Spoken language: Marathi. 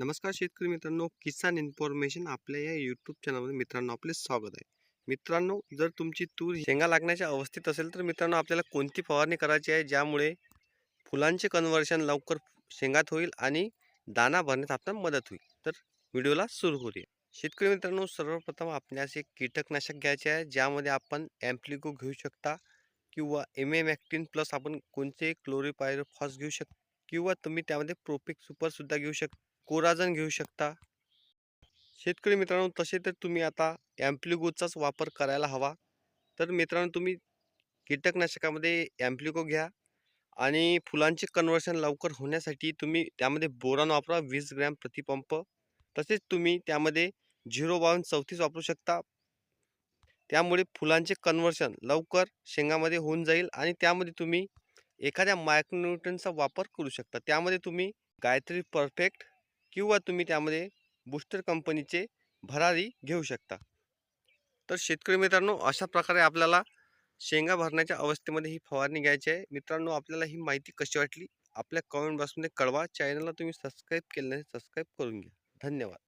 नमस्कार शेतकरी मित्रांनो किसान इन्फॉर्मेशन आपल्या या यूट्यूब चॅनलमध्ये मित्रांनो आपले स्वागत आहे. मित्रांनो जर तुमची तूर शेंगा लागण्याच्या अवस्थेत असेल तर मित्रांनो आपल्याला कोणती फवारणी करायची आहे ज्यामुळे फुलांचे कन्व्हर्शन लवकर शेंगात होईल आणि दाना भरण्यात आपल्याला मदत होईल? तर व्हिडिओला सुरू करूया. शेतकरी मित्रांनो सर्वप्रथम आपल्यास एक कीटकनाशक घ्यायचे आहे ज्यामध्ये आपण ॲम्प्लिको घेऊ शकता किंवा एम एम ॲक्टिन प्लस आपण कोणते क्लोरीपायरोफॉस घेऊ शकता किंवा तुम्ही त्यामध्ये प्रोपिक सुपरसुद्धा घेऊ शकता. कोराजन घेऊ शकता. शेतकरी मित्रांनो तसे तर तुम्ही आता ॲम्प्लिगोचाच वापर करायला हवा. तर मित्रांनो तुम्ही कीटकनाशकामध्ये ॲम्प्लिगो घ्या आणि फुलांचे कन्वर्शन लवकर होण्यासाठी तुम्ही त्यामध्ये बोरान वापरा वीस ग्रॅम प्रतिपंप तसेच तुम्ही त्यामध्ये झिरो बावन चौतीस वापरू शकता. त्यामुळे फुलांचे कन्वर्शन लवकर शेंगामध्ये होऊन जाईल आणि त्यामध्ये तुम्ही एखाद्या मायक्रोन्युट्रनचा वापर करू शकता. त्यामध्ये तुम्ही गायत्री परफेक्ट किंवा तुम्ही त्यामध्ये बूस्टर कंपनीचे भरारी घेऊ शकता. तर शेतकरी मित्रांनो अशा प्रकारे आपल्याला शेंगा भरण्याच्या अवस्थेमध्ये ही फवारणी घ्यायची आहे. मित्रांनो आपल्याला ही माहिती कशी वाटली? आपल्या कमेंट बॉक्समध्ये कळवा. चॅनलला तुम्ही सबस्क्राईब केलं सबस्क्राईब करून घ्या. धन्यवाद.